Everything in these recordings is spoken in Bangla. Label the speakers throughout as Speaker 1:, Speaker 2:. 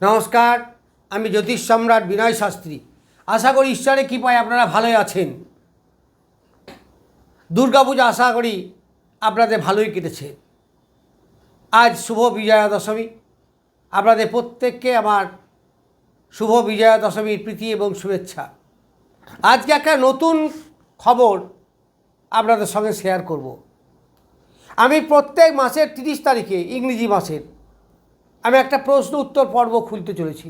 Speaker 1: নমস্কার, আমি জ্যোতিষ সম্রাট বিনয় শাস্ত্রী। আশা করি ঈশ্বরের কৃপায় আপনারা ভালোই আছেন। দুর্গাপূজা আশা করি আপনাদের ভালোই কেটেছে। আজ শুভ বিজয়া দশমী আপনাদের প্রত্যেককে আমার শুভ বিজয়া দশমীর প্রীতি এবং শুভেচ্ছা। আজকে একটা নতুন খবর আপনাদের সঙ্গে শেয়ার করব। আমি প্রত্যেক মাসের তিরিশ তারিখে ইংরেজি মাসের আমি একটা প্রশ্ন উত্তর পর্ব খুলতে চলেছি।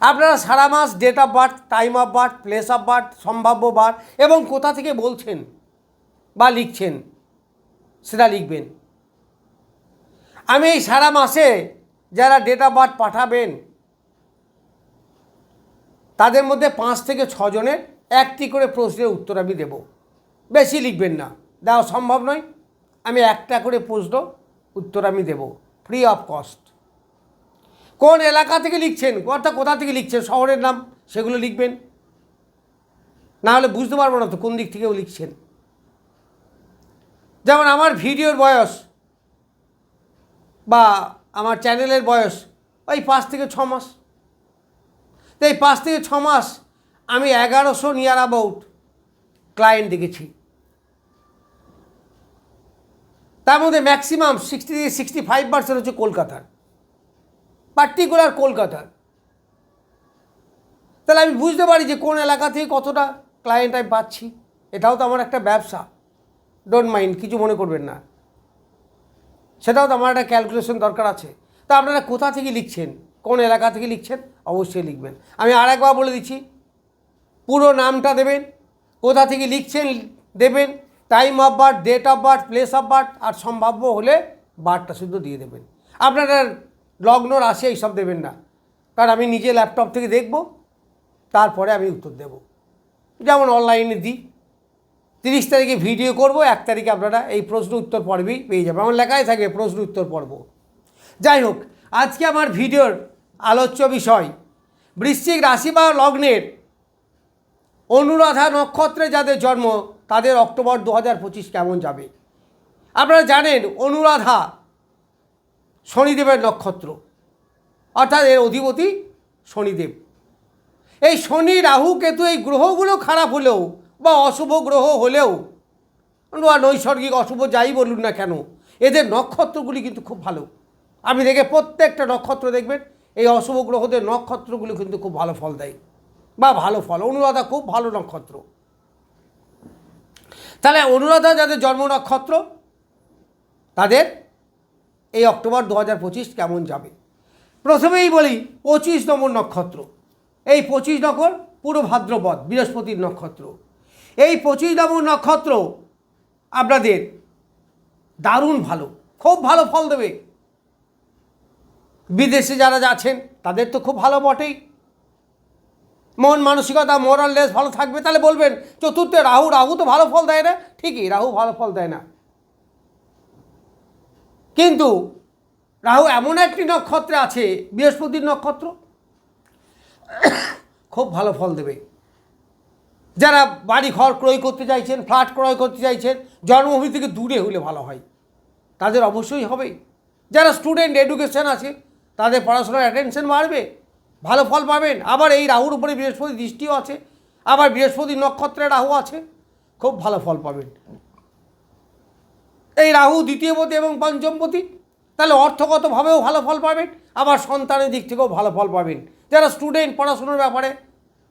Speaker 1: আপনারা সারা মাস date of birth time of birth place of birth সম্ভাব্য বার্থ এবং কোথা থেকে বলছেন বা লিখছেন সেটা লিখবেন। আমি এই সারা মাসে যারা ডেট অফ বার্থ পাঠাবেন, তাদের মধ্যে পাঁচ থেকে ছজনের একটি করে প্রশ্নের উত্তর আমি দেব। বেশি লিখবেন না, দেওয়া সম্ভব নয়। আমি একটা করে প্রশ্ন উত্তর আমি দেব ফ্রি অফ কস্ট কোন এলাকা থেকে লিখছেন অর্থাৎ কোথা থেকে লিখছেন, শহরের নাম, সেগুলো লিখবেন। না হলে বুঝতে পারব না তো কোন দিক থেকেও লিখছেন। যেমন আমার ভিডিওর বয়স বা আমার চ্যানেলের বয়স, ওই পাঁচ থেকে ছ মাস। তো এই পাঁচ থেকে ছ মাস আমি এগারোশো নিয়ার অ্যাবাউট ক্লায়েন্ট দেখেছি। তার মধ্যে ম্যাক্সিমাম সিক্সটি থেকে সিক্সটি ফাইভ পার্সেন্ট হচ্ছে কলকাতার। পার্টিকুলার কলকাতার তাহলে আমি বুঝতে পারি যে কোন এলাকা থেকে কতটা ক্লায়েন্ট আমি পাচ্ছি। এটাও তো আমার একটা ব্যবসা। ডোন্ট মাইন্ড কিছু মনে করবেন না। সেটাও তো আমার একটা ক্যালকুলেশন দরকার আছে। তা আপনারা কোথা থেকে লিখছেন? কোন এলাকা থেকে লিখছেন? অবশ্যই লিখবেন। আমি আর একবার বলে দিচ্ছি। পুরো নামটা দেবেন। কোথা থেকে লিখছেন? দেবেন। Time of birth date of birth place of birth আর সম্ভাব্য হলে বার্থটা শুধু দিয়ে দেবেন। আপনারা লগ্ন রাশি এইসব দেবেন না। কারণ আমি নিজে ল্যাপটপ থেকে দেখব, তারপরে আমি উত্তর দেব। যেমন অনলাইনে দিই। তিরিশ তারিখে ভিডিও করব, এক তারিখে আপনারা এই প্রশ্ন উত্তর পর্বেই পেয়ে যাবেন। আমার লেখাই থাকবে, প্রশ্ন উত্তর পর্ব। যাই হোক, আজকে আমার ভিডিওর আলোচ্য বিষয়, বৃশ্চিক রাশি বা লগ্নের অনুরাধা নক্ষত্রে যাদের জন্ম, তাদের অক্টোবর দু হাজার পঁচিশ কেমন যাবে? আপনারা জানেন, অনুরাধা শনিদেবের নক্ষত্র। অর্থাৎ এর অধিপতি শনিদেব। এই শনি, রাহু, কেতু এই গ্রহগুলো খারাপ হলেও বা অশুভ গ্রহ হলেও, বা নৈসর্গিক অশুভ যাই বলুন না কেন, এদের নক্ষত্রগুলি কিন্তু খুব ভালো। আপনি দেখে প্রত্যেকটা নক্ষত্র দেখবেন, এই অশুভ গ্রহদের নক্ষত্রগুলো কিন্তু খুব ভালো ফল দেয়, বা ভালো ফল। অনুরাধা খুব ভালো নক্ষত্র। তাহলে অনুরাধা যাদের জন্ম নক্ষত্র, তাদের এই অক্টোবর দু হাজার পঁচিশ কেমন যাবে? প্রথমেই বলি, পঁচিশ নম্বর নক্ষত্র। এই পঁচিশ নম্বর পুরো ভাদ্রপদ, বৃহস্পতির নক্ষত্র। এই পঁচিশ নম্বর নক্ষত্র আপনাদের দারুণ ভালো, খুব ভালো ফল দেবে। বিদেশে যারা যাচ্ছেন, তাদের তো খুব ভালো বটেই। মন মানসিকতা মোরাল লেস ভালো থাকবে, তাহলে বলবেন, চতুর্থে রাহু রাহু তো ভালো ফল দেয় না। ঠিকই, রাহু ভালো ফল দেয় না। কিন্তু রাহু এমন একটি নক্ষত্রে আছে, বৃহস্পতির নক্ষত্র, খুব ভালো ফল দেবে। যারা বাড়ি ঘর ক্রয় করতে চাইছেন, ফ্ল্যাট ক্রয় করতে চাইছেন, জন্মভূমি থেকে দূরে হলে ভালো হয়। তাদের অবশ্যই হবে। যারা স্টুডেন্ট এডুকেশন আছে, তাদের পড়াশোনার অ্যাটেনশন বাড়বে, ভালো ফল পাবেন। আবার এই রাহুর উপরে বৃহস্পতি দৃষ্টিও আছে, আবার বৃহস্পতি নক্ষত্রে রাহু আছে, খুব ভালো ফল পাবেন। এই রাহু দ্বিতীয়পতি এবং পঞ্চমপতি, তাহলে অর্থগতভাবেও ভালো ফল পাবেন, আবার সন্তানের দিক থেকেও ভালো ফল পাবেন। যারা স্টুডেন্ট পড়াশুনোর ব্যাপারে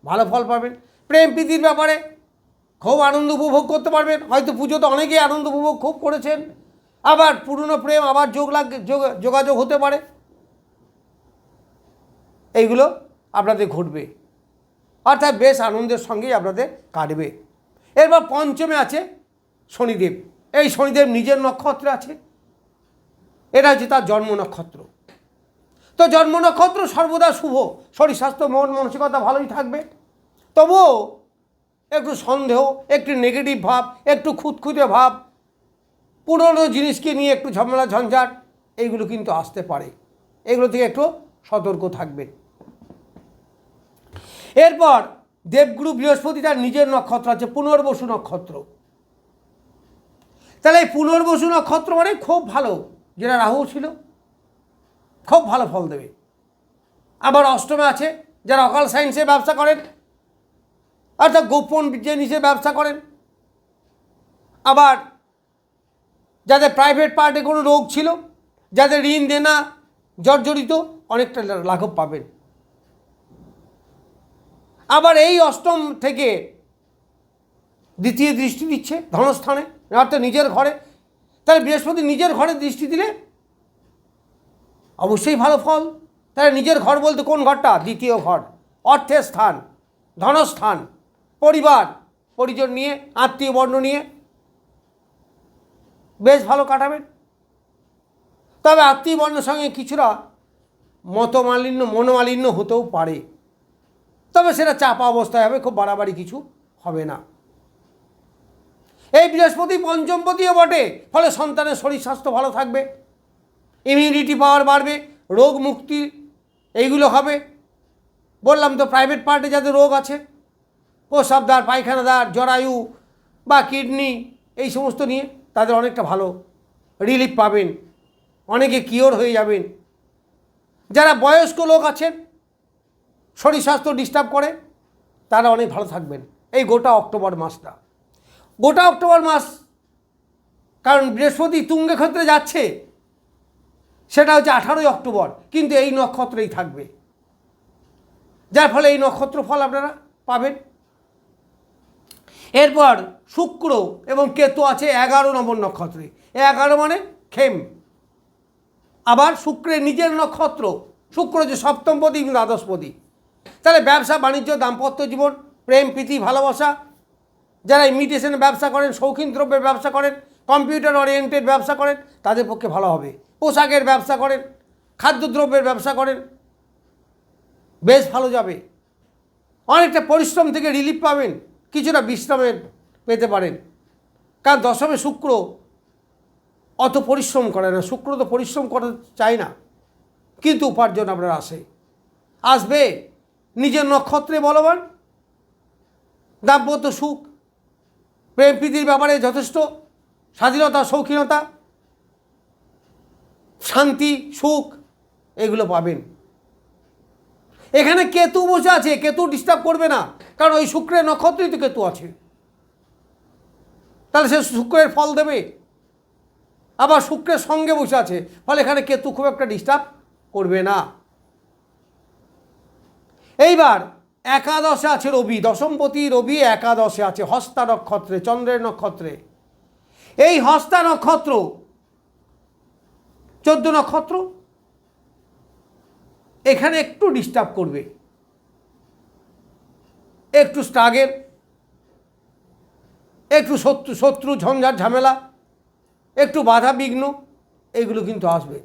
Speaker 1: ভালো ফল পাবেন, প্রেম প্রীতির ব্যাপারে খুব আনন্দ উপভোগ করতে পারবেন, হয়তো পুজোতে অনেকেই আনন্দ উপভোগ খুব করেছেন, আবার পুরনো প্রেম, আবার যোগ লাগ যোগাযোগ হতে পারে। এইগুলো আপনাদের ঘটবে। অর্থাৎ বেশ আনন্দের সঙ্গেই আপনাদের কাটবে। এরপর পঞ্চমে আছে শনিদেব। এই শনিদেব নিজের নক্ষত্রে আছে। এটা হচ্ছে তার জন্ম নক্ষত্র। তো জন্ম নক্ষত্র সর্বদা শুভ। শরীর, স্বাস্থ্য, মন, মানসিকতা ভালোই থাকবে। তবুও একটু সন্দেহ, একটু নেগেটিভ ভাব, একটু খুঁতখুঁতে ভাব, পুরনো জিনিসকে নিয়ে একটু ঝামেলা, ঝঞ্ঝাট, এইগুলো কিন্তু আসতে পারে। এগুলো থেকে একটু সতর্ক থাকবেন এরপর দেবগুরু বৃহস্পতি তার নিজের নক্ষত্র আছে, পুনর্বসু নক্ষত্র। তাহলে এই পুনর্বসু নক্ষত্র মানে খুব ভালো, যেটা রাহু ছিল, খুব ভালো ফল দেবে। আবার অষ্টমে আছে, যারা অকাল সায়েন্সে ব্যবসা করেন, অর্থাৎ গোপন জিনিসের ব্যবসা করেন। আবার যাদের প্রাইভেট পার্টে কোনো রোগ ছিল, যাদের ঋণ দেনা জর্জরিত, অনেকটা লাঘব পাবেন। আবার এই অষ্টম থেকে দ্বিতীয় দৃষ্টি দিচ্ছে ধনস্থানে। অর্থাৎ নিজের ঘরে, তাহলে বৃহস্পতি নিজের ঘরে দৃষ্টি দিলে অবশ্যই ভালো ফল। তাহলে নিজের ঘর বলতে কোন ঘরটা? দ্বিতীয় ঘর, অর্থের স্থান, ধনস্থান, পরিবার, পরিজন নিয়ে, আত্মীয় বর্ণ নিয়ে। বেশ ভালো কাটাবেন। তবে আত্মীয় বর্ণের সঙ্গে কিছুটা মতমালিন্য, মনোমালিন্য হতেও পারে। তবে সেটা চাপা অবস্থায় হবে, খুব বাড়াবাড়ি কিছু হবে না। এই বৃহস্পতি পঞ্চমপতিও বটে, ফলে সন্তানের শরীর স্বাস্থ্য ভালো থাকবে। ইমিউনিটি পাওয়ার বাড়বে, রোগ মুক্তি এইগুলো হবে। বললাম তো প্রাইভেট পার্টে যাদের রোগ আছে প্রসাবদার পায়খানাদার, জরায়ু বা কিডনি এই সমস্ত নিয়ে তাদের অনেকটা ভালো রিলিফ পাবেন, অনেকে কিওর হয়ে যাবেন। যারা বয়স্ক লোক আছেন, শরীর স্বাস্থ্য ডিস্টার্ব করে, তারা অনেক ভালো থাকবেন। এই গোটা অক্টোবর মাসটা। গোটা অক্টোবর মাস, কারণ বৃহস্পতি তুঙ্গে ক্ষেত্রে যাচ্ছে, সেটা হচ্ছে আঠারোই অক্টোবর, কিন্তু এই নক্ষত্রেই থাকবে। যার ফলে এই নক্ষত্র ফল আপনারা পাবেন। এরপর শুক্র এবং কেতু আছে এগারো নম্বর নক্ষত্রে। এগারো মানে খেম আবার শুক্রের নিজের নক্ষত্র, শুক্র যে সপ্তমপতি কিন্তু দ্বাদশপতি। তাহলে ব্যবসা, বাণিজ্য, দাম্পত্য জীবন, প্রেম, প্রীতি, ভালোবাসা যারা ইমিটেশনের ব্যবসা করেন, শৌখিন দ্রব্যের ব্যবসা করেন কম্পিউটার ওরিয়েন্টেড ব্যবসা করেন, তাদের পক্ষে ভালো হবে। পোশাকের ব্যবসা করেন, খাদ্যদ্রব্যের ব্যবসা করেন, বেশ ভালো যাবে। অনেকটা পরিশ্রম থেকে রিলিফ পাবেন, কিছুটা বিশ্রামের পেতে পারেন। কারণ দশমে শুক্র, অত পরিশ্রম করে না। শুক্র তো পরিশ্রম করতে চায় না, কিন্তু উপার্জন আপনার আসে। আসবে, নিজের নক্ষত্রে বলবান, দাম্পত্য সুখ প্রেম প্রীতির ব্যাপারে যথেষ্ট স্বাধীনতা, শৌখিনতা, শান্তি, সুখ, এগুলো পাবেন। এখানে কেতু বসে আছে, কেতু ডিস্টার্ব করবে না, কারণ ওই শুক্রের নক্ষত্রেই তো কেতু আছে। তাহলে সে শুক্রের ফল দেবে। আবার শুক্রের সঙ্গে বসে আছে, ফলে এখানে কেতু খুব একটা ডিস্টার্ব করবে না। এইবার একাদশে আছে রবি, দশমপতি রবি একাদশে আছে, হস্তা নক্ষত্রে, চন্দ্রের নক্ষত্রে। এই হস্তা নক্ষত্র, চোদ্দ নক্ষত্র, এখানে একটু ডিস্টার্ব করবে। একটু স্ট্রাগের একটু শত্রু শত্রু ঝঞ্ঝাট ঝামেলা, একটু বাধা বিঘ্ন, এগুলো কিন্তু আসবে।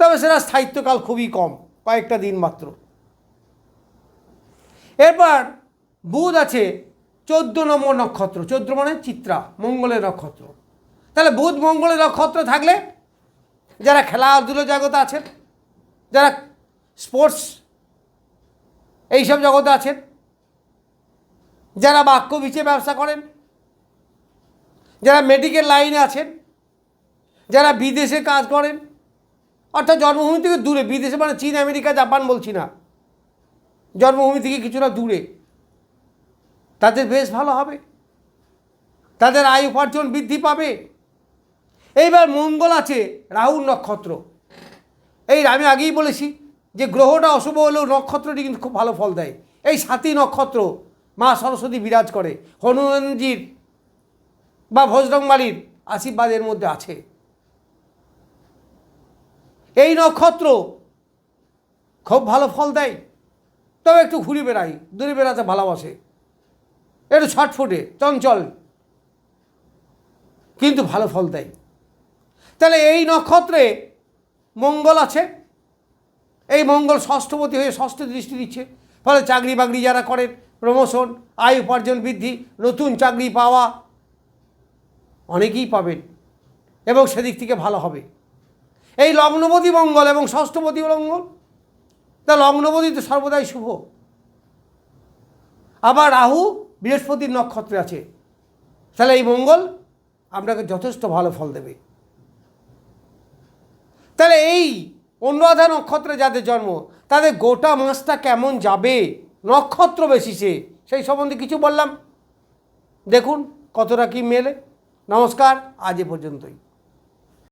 Speaker 1: তবে সেটা স্থায়িত্বকাল খুবই কম, কয়েকটা দিন মাত্র। এরপর বুধ আছে চোদ্দ নম্বর নক্ষত্র। চোদ্দ মানে চিত্রা, মঙ্গলের নক্ষত্র। তাহলে বুধ মঙ্গলের নক্ষত্র থাকলে যারা খেলাধুলো জগতে আছেন, যারা স্পোর্টস এইসব জগতে আছেন, যারা বাক্য বিচে ব্যবসা করেন, যারা মেডিকেল লাইনে আছেন, যারা বিদেশে কাজ করেন, অর্থাৎ জন্মভূমি থেকে দূরে, বিদেশে মানে চীন, আমেরিকা, জাপান বলছি না। জন্মভূমি থেকে কিছুটা দূরে। তাদের বেশ ভালো হবে। তাদের আয় উপার্জন বৃদ্ধি পাবে। এইবার মঙ্গল আছে রাহুর নক্ষত্র। এই আমি আগেই বলেছি যে গ্রহটা অশুভ হলেও নক্ষত্রটি কিন্তু খুব ভালো ফল দেয়। এই সাতই নক্ষত্র মা সরস্বতী বিরাজ করে। হনুমানজির বা ভজরংবালির আশীর্বাদের মধ্যে আছে। এই নক্ষত্র খুব ভালো ফল দেয়। তবে একটু ঘুরে বেড়াই দূরে বেড়াতে ভালোবাসে। একটু ছটফুটে চঞ্চল। কিন্তু ভালো ফল দেয়। তাহলে এই নক্ষত্রে মঙ্গল আছে। এই মঙ্গল ষষ্ঠপতি হয়ে ষষ্ঠ দৃষ্টি দিচ্ছে। ফলে চাকরি বাকরি যারা করেন প্রমোশন আয় উপার্জন বৃদ্ধি, নতুন চাকরি পাওয়া, অনেকেই পাবেন। এবং সেদিক থেকে ভালো হবে। এই লগ্নপতি মঙ্গল এবং ষষ্ঠপতি মঙ্গল। তা লগ্নপতি তো সর্বদাই শুভ। আবার রাহু বৃহস্পতির নক্ষত্রে আছে। তাহলে এই মঙ্গল আপনাকে যথেষ্ট ভালো ফল দেবে। তাহলে এই অনুরাধা নক্ষত্রে যাদের জন্ম, তাদের গোটা মাসটা কেমন যাবে, নক্ষত্র বেশিসে সেই সম্বন্ধে কিছু বললাম। দেখুন কতটা কি মেলে। নমস্কার, আজ এ পর্যন্তই।